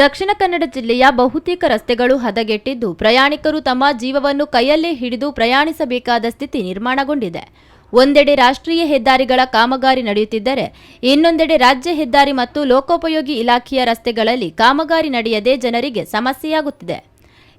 ದಕ್ಷಿಣ ಕನ್ನಡ ಜಿಲ್ಲೆಯ ಬಹುತೇಕ ರಸ್ತೆಗಳು ಹದಗೆಟ್ಟಿದ್ದು, ಪ್ರಯಾಣಿಕರು ತಮ್ಮ ಜೀವವನ್ನು ಕೈಯಲ್ಲೇ ಹಿಡಿದು ಪ್ರಯಾಣಿಸಬೇಕಾದ ಸ್ಥಿತಿ ನಿರ್ಮಾಣಗೊಂಡಿದೆ. ಒಂದೆಡೆ ರಾಷ್ಟ್ರೀಯ ಹೆದ್ದಾರಿಗಳ ಕಾಮಗಾರಿ ನಡೆಯುತ್ತಿದ್ದರೆ, ಇನ್ನೊಂದೆಡೆ ರಾಜ್ಯ ಹೆದ್ದಾರಿ ಮತ್ತು ಲೋಕೋಪಯೋಗಿ ಇಲಾಖೆಯ ರಸ್ತೆಗಳಲ್ಲಿ ಕಾಮಗಾರಿ ನಡೆಯದೆ ಜನರಿಗೆ ಸಮಸ್ಯೆಯಾಗುತ್ತಿದೆ.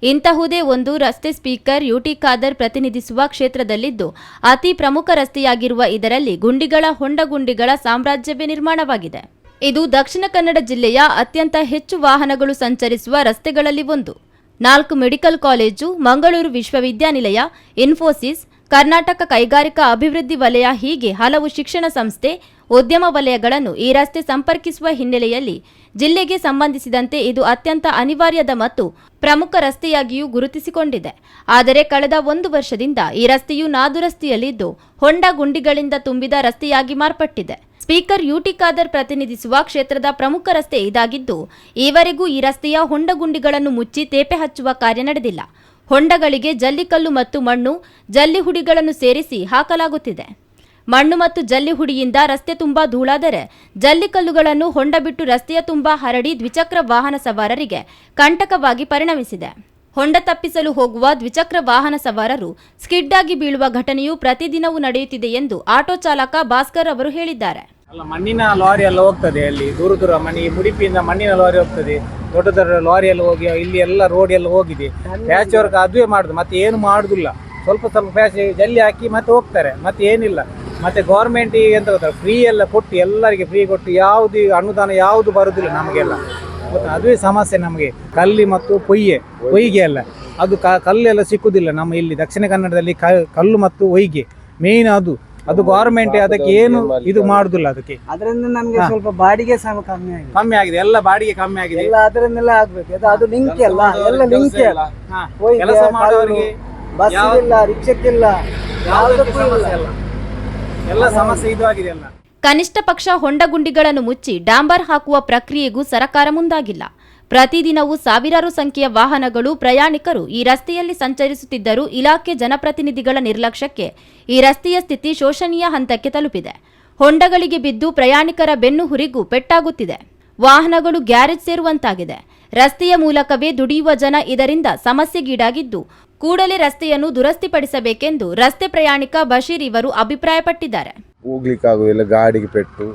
ಇಂತಹುದೇ ಒಂದು ರಸ್ತೆ ಸ್ಪೀಕರ್ ಯುಟಿ ಖಾದರ್ ಪ್ರತಿನಿಧಿಸುವ ಕ್ಷೇತ್ರದಲ್ಲಿದ್ದು, ಅತಿ ಪ್ರಮುಖ ರಸ್ತೆಯಾಗಿರುವ ಇದರಲ್ಲಿ ಗುಂಡಿಗಳ ಹೊಂಡಗುಂಡಿಗಳ ಸಾಮ್ರಾಜ್ಯವೇ ನಿರ್ಮಾಣವಾಗಿದೆ. ಇದು ದಕ್ಷಿಣ ಕನ್ನಡ ಜಿಲ್ಲೆಯ ಅತ್ಯಂತ ಹೆಚ್ಚು ವಾಹನಗಳು ಸಂಚರಿಸುವ ರಸ್ತೆಗಳಲ್ಲಿ ಒಂದು. ನಾಲ್ಕು ಮೆಡಿಕಲ್ ಕಾಲೇಜು, ಮಂಗಳೂರು ವಿಶ್ವವಿದ್ಯಾನಿಲಯ, ಇನ್ಫೋಸಿಸ್, ಕರ್ನಾಟಕ ಕೈಗಾರಿಕಾ ಅಭಿವೃದ್ಧಿ ವಲಯ ಹೀಗೆ ಹಲವು ಶಿಕ್ಷಣ ಸಂಸ್ಥೆ, ಉದ್ಯಮ ವಲಯಗಳನ್ನು ಈ ರಸ್ತೆ ಸಂಪರ್ಕಿಸುವ ಹಿನ್ನೆಲೆಯಲ್ಲಿ ಜಿಲ್ಲೆಗೆ ಸಂಬಂಧಿಸಿದಂತೆ ಇದು ಅತ್ಯಂತ ಅನಿವಾರ್ಯದ ಮತ್ತು ಪ್ರಮುಖ ರಸ್ತೆಯಾಗಿಯೂ ಗುರುತಿಸಿಕೊಂಡಿದೆ. ಆದರೆ ಕಳೆದ ಒಂದು ವರ್ಷದಿಂದ ಈ ರಸ್ತೆಯು ನಾದುರಸ್ತಿಯಲ್ಲಿದ್ದು ಹೊಂಡ ಗುಂಡಿಗಳಿಂದ ತುಂಬಿದ ರಸ್ತೆಯಾಗಿ ಮಾರ್ಪಟ್ಟಿದೆ. ಸ್ಪೀಕರ್ ಯುಟಿ ಖಾದರ್ ಪ್ರತಿನಿಧಿಸುವ ಕ್ಷೇತ್ರದ ಪ್ರಮುಖ ರಸ್ತೆ ಇದಾಗಿದ್ದು, ಈವರೆಗೂ ಈ ರಸ್ತೆಯ ಹೊಂಡಗುಂಡಿಗಳನ್ನು ಮುಚ್ಚಿ ತೇಪೆ ಹಚ್ಚುವ ಕಾರ್ಯ ನಡೆದಿಲ್ಲ. ಹೊಂಡಗಳಿಗೆ ಜಲ್ಲಿಕಲ್ಲು ಮತ್ತು ಮಣ್ಣು ಜಲ್ಲಿ ಹುಡಿಗಳನ್ನು ಸೇರಿಸಿ ಹಾಕಲಾಗುತ್ತಿದೆ. ಮಣ್ಣು ಮತ್ತು ಜಲ್ಲಿ ಹುಡಿಯಿಂದ ರಸ್ತೆ ತುಂಬಾ ಧೂಳಾದರೆ, ಜಲ್ಲಿಕಲ್ಲುಗಳನ್ನು ಹೊಂಡ ಬಿಟ್ಟು ರಸ್ತೆಯ ತುಂಬಾ ಹರಡಿ ದ್ವಿಚಕ್ರ ವಾಹನ ಸವಾರರಿಗೆ ಕಂಟಕವಾಗಿ ಪರಿಣಮಿಸಿದೆ. ಹೊಂಡ ತಪ್ಪಿಸಲು ಹೋಗುವ ದ್ವಿಚಕ್ರ ವಾಹನ ಸವಾರರು ಸ್ಕಿಡ್ ಆಗಿ ಬೀಳುವ ಘಟನೆಯು ಪ್ರತಿದಿನವೂ ನಡೆಯುತ್ತಿದೆ ಎಂದು ಆಟೋ ಚಾಲಕ ಭಾಸ್ಕರ್ ಅವರು ಹೇಳಿದ್ದಾರೆ. ಅಲ್ಲ, ಮಣ್ಣಿನ ಲಾರಿ ಎಲ್ಲ ಹೋಗ್ತದೆ ಅಲ್ಲಿ, ದೂರ ದೂರ ಮನೆ ಮುಡಿಪಿಯಿಂದ ಮಣ್ಣಿನ ಲಾರಿ ಹೋಗ್ತದೆ, ದೊಡ್ಡ ದೊಡ್ಡ ಲಾರಿ ಎಲ್ಲ ಹೋಗಿ, ಇಲ್ಲಿ ಎಲ್ಲ ರೋಡ್ ಎಲ್ಲ ಹೋಗಿದೆ. ಪ್ಯಾಚ್ ವರ್ಕ್ ಅದುವೇ ಮಾಡುದು, ಮತ್ತೆ ಏನು ಮಾಡುದಿಲ್ಲ. ಸ್ವಲ್ಪ ಸ್ವಲ್ಪ ಪ್ಯಾಚ್ ಜಲ್ಲಿ ಹಾಕಿ ಮತ್ತೆ ಹೋಗ್ತಾರೆ, ಮತ್ತೆ ಏನಿಲ್ಲ. ಮತ್ತೆ ಗೌರ್ಮೆಂಟ್ ಎಂತ ಗೊತ್ತಾರೆ ಫ್ರೀ ಎಲ್ಲ ಕೊಟ್ಟು ಎಲ್ಲರಿಗೆ ಫ್ರೀ ಕೊಟ್ಟು ಯಾವುದು ಅನುದಾನ ಯಾವುದು ಬರುದಿಲ್ಲ ನಮಗೆಲ್ಲ. ಗೊತ್ತಾ ಅದುವೇ ಸಮಸ್ಯೆ ನಮಗೆ. ಕಲ್ಲಿ ಮತ್ತು ಪೊಯ್ಯೆ ಹೊಯ್ಗೆ ಅಲ್ಲ. ಅದು ಕಲ್ಲೆಲ್ಲ ಸಿಕ್ಕುದಿಲ್ಲ ನಮ್ಮ ಇಲ್ಲಿ ದಕ್ಷಿಣ ಕನ್ನಡದಲ್ಲಿ ಕಲ್ಲು ಮತ್ತು ಹೊಯ್ಗೆ. ಮೇಯ್ನ್ ಅದು. ಅದು ಗೌರ್ಮೆಂಟ್ ಅದಕ್ಕೆ ಏನು ಇದು ಮಾಡುದಿಲ್ಲ ಅದಕ್ಕೆ. ಅದರಿಂದ ನಮ್ಗೆ ಸ್ವಲ್ಪ ಬಾಡಿಗೆ ಸಹ ಕಮ್ಮಿ ಆಗಿದೆ. ಕಮ್ಮಿ ಆಗಿದೆ ಎಲ್ಲ ಬಾಡಿಗೆ ಕಮ್ಮಿ ಆಗಿದೆ. ಎಲ್ಲ ಅದರಿಂದೆಲ್ಲ ಆಗ್ಬೇಕು. ಅದು ಅದು ಲಿಂಕ್ ಅಲ್ಲ ಎಲ್ಲ ಲಿಂಕ್ ಅಲ್ಲ ಕೆಲಸ ಮಾಡೋರಿಗೆ ಬಸ್ ಇಲ್ಲ ರಿಕ್ಷಕ್ಕಿಲ್ಲ ಯಾವುದಕ್ಕೂ ಇಲ್ಲ. ಇಲ್ಲ. ಎಲ್ಲ ಸಮಸ್ಯೆ ಇದು ಆಗಿದೆ ಎಲ್ಲ ಕನಿಷ್ಠ ಪಕ್ಷ ಹೊಂಡಗುಂಡಿಗಳನ್ನು ಮುಚ್ಚಿ ಡಾಂಬರ್ ಹಾಕುವ ಪ್ರಕ್ರಿಯೆಗೂ ಸರಕಾರ ಮುಂದಾಗಿಲ್ಲ. ಪ್ರತಿದಿನವೂ ಸಾವಿರಾರು ಸಂಖ್ಯೆಯ ವಾಹನಗಳು ಪ್ರಯಾಣಿಕರು ಈ ರಸ್ತೆಯಲ್ಲಿ ಸಂಚರಿಸುತ್ತಿದ್ದರೂ ಇಲಾಖೆ ಜನಪ್ರತಿನಿಧಿಗಳ ನಿರ್ಲಕ್ಷ್ಯಕ್ಕೆ ಈ ರಸ್ತೆಯ ಸ್ಥಿತಿ ಶೋಷಣೀಯ ಹಂತಕ್ಕೆ ತಲುಪಿದೆ. ಹೊಂಡಗಳಿಗೆ ಬಿದ್ದು ಪ್ರಯಾಣಿಕರ ಬೆನ್ನು ಹುರಿಗೂ ಪೆಟ್ಟಾಗುತ್ತಿದೆ. ವಾಹನಗಳು ಗ್ಯಾರೇಜ್ ಸೇರುವಂತಾಗಿದೆ. ರಸ್ತೆಯ ಮೂಲಕವೇ ದುಡಿಯುವ ಜನ ಇದರಿಂದ ಸಮಸ್ಯೆಗೀಡಾಗಿದ್ದು, ಕೂಡಲೇ ರಸ್ತೆಯನ್ನು ದುರಸ್ತಿಪಡಿಸಬೇಕೆಂದು ರಸ್ತೆ ಪ್ರಯಾಣಿಕ ಬಶೀರ್ ಇವರು ಅಭಿಪ್ರಾಯಪಟ್ಟಿದ್ದಾರೆ. ಹೋಗ್ಲಿಕ್ಕೆ ಆಗುದಿಲ್ಲ ಗಾಡಿಗೆ ಪೆಟ್ಟು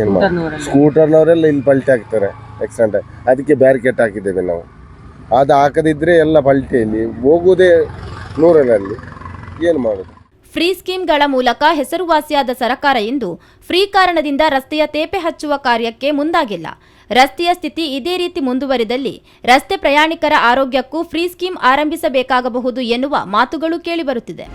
ಏನು ಮಾಡಿ. ಸ್ಕೂಟರ್ನವರೆಲ್ಲ. ಇಲ್ಲಿ ಪಲ್ಟಿ ಹಾಕ್ತಾರೆ ಆಕ್ಸಿಡೆಂಟ್ ಅದಕ್ಕೆ ಬ್ಯಾರಿಕೇಟ್ ಹಾಕಿದ್ದೇವೆ ನಾವು. ಅದು ಹಾಕದಿದ್ರೆ ಎಲ್ಲ ಪಲ್ಟಿಯಲ್ಲಿ ಹೋಗುವುದೇ ನೂರಲ್ಲಿ ಏನು ಮಾಡೋದು? ಫ್ರೀ ಸ್ಕೀಮ್ಗಳ ಮೂಲಕ ಹೆಸರುವಾಸಿಯಾದ ಸರ್ಕಾರ ಇಂದು ಫ್ರೀ ಕಾರಣದಿಂದ ರಸ್ತೆಯ ತೇಪೆ ಹಚ್ಚುವ ಕಾರ್ಯಕ್ಕೆ ಮುಂದಾಗಿಲ್ಲ. ರಸ್ತೆಯ ಸ್ಥಿತಿ ಇದೇ ರೀತಿ ಮುಂದುವರಿದಲ್ಲಿ ರಸ್ತೆ ಪ್ರಯಾಣಿಕರ ಆರೋಗ್ಯಕ್ಕೂ ಫ್ರೀ ಸ್ಕೀಮ್ ಆರಂಭಿಸಬೇಕಾಗಬಹುದು ಎನ್ನುವ ಮಾತುಗಳು ಕೇಳಿಬರುತ್ತಿದೆ